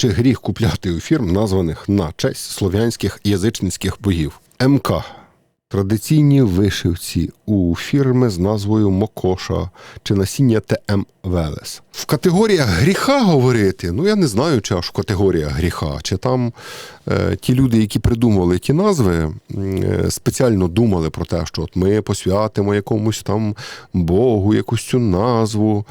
Чи гріх купляти у фірм, названих на честь слов'янських язичницьких богів? МК. Традиційні вишивці у фірми з назвою Мокоша чи насіння ТМ Велес. В категоріях гріха говорити, ну я не знаю, чи аж в категоріях гріха, чи там е, ті люди, які придумали ті назви, е, спеціально думали про те, що от ми посвятимо якомусь там Богу якусь цю назву,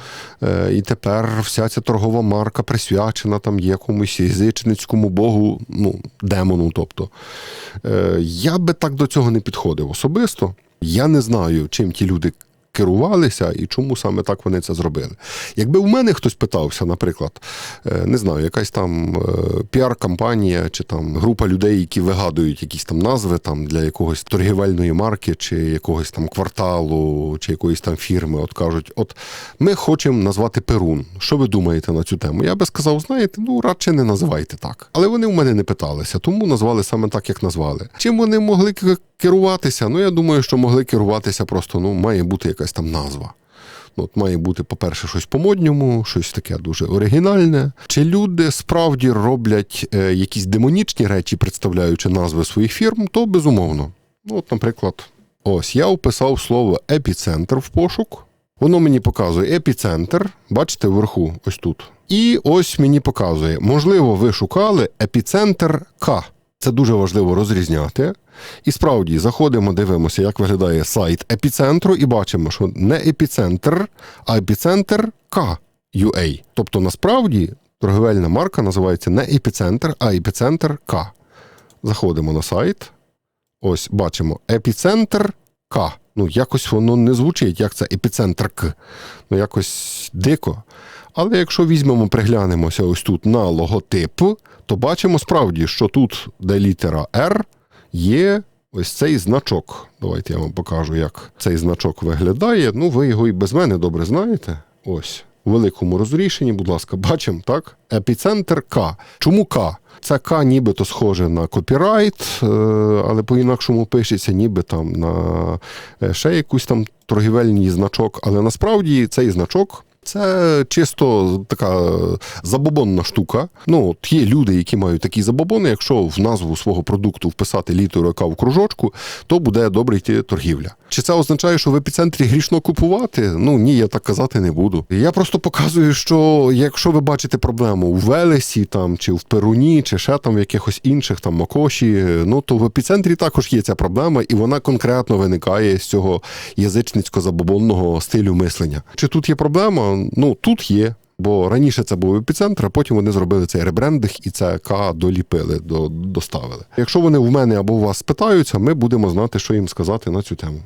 е, і тепер вся ця торгова марка присвячена там якомусь язичницькому Богу, ну, демону. Тобто. Е, я би так до цього не підходив особисто. Я не знаю, чим ті люди керувалися і чому саме так вони це зробили. Якби в мене хтось питався, наприклад, е, не знаю, якась там е, піар-кампанія чи там група людей, які вигадують якісь там назви там для якогось торгівельної марки, чи якогось там кварталу, чи якоїсь там фірми, от кажуть, от ми хочемо назвати Перун. Що ви думаєте на цю тему? Я би сказав, знаєте, ну радше не називайте так. Але вони в мене не питалися, тому назвали саме так, як назвали. Чим вони могли керуватися? Ну я думаю, що могли керуватися просто, ну, має бути якась там назва. Ну, От має бути, по-перше, щось по-модньому, щось таке дуже оригінальне. Чи люди справді роблять е, якісь демонічні речі, представляючи назви своїх фірм, то безумовно. Ну, от, наприклад, ось я вписав слово епіцентр в пошук. Воно мені показує епіцентр, бачите, вверху, ось тут. І ось мені показує, можливо, ви шукали епіцентр К. Це дуже важливо розрізняти. І справді заходимо, дивимося, як виглядає сайт епіцентру, і бачимо, що не епіцентр, а епіцентр К UA. Тобто, насправді торговельна марка називається не епіцентр, а епіцентр К. Заходимо на сайт. Ось бачимо епіцентр К. Ну, якось воно не звучить, як це епіцентр К. Ну, якось дико. Але якщо візьмемо, приглянемося ось тут на логотип, то бачимо справді, що тут, де літера R, є ось цей значок. Давайте я вам покажу, як цей значок виглядає. Ну, ви його і без мене добре знаєте. Ось. У великому розрішенні, будь ласка, бачимо, так? Епіцентр К. Чому К? Це К нібито схоже на копірайт, е, але по-інакшому пишеться, ніби там на е, ще якусь там торгівельний значок. Але насправді цей значок. Це чисто така забобонна штука. Ну, от є люди, які мають такі забобони. Якщо в назву свого продукту вписати літеру яка в кружочку, то буде добре йти торгівля. Чи це означає, що в епіцентрі грішно купувати? Ну ні, я так казати не буду. Я просто показую, що якщо ви бачите проблему у Велесі там чи в Перуні, чи ще там в якихось інших там Макоші, ну то в епіцентрі також є ця проблема, і вона конкретно виникає з цього язичницько-забобонного стилю мислення. Чи тут є проблема? Ну тут є. Бо раніше це був епіцентр, а потім вони зробили цей ребрендинг і це К доліпили, до, доставили. Якщо вони в мене або у вас спитаються, ми будемо знати, що їм сказати на цю тему.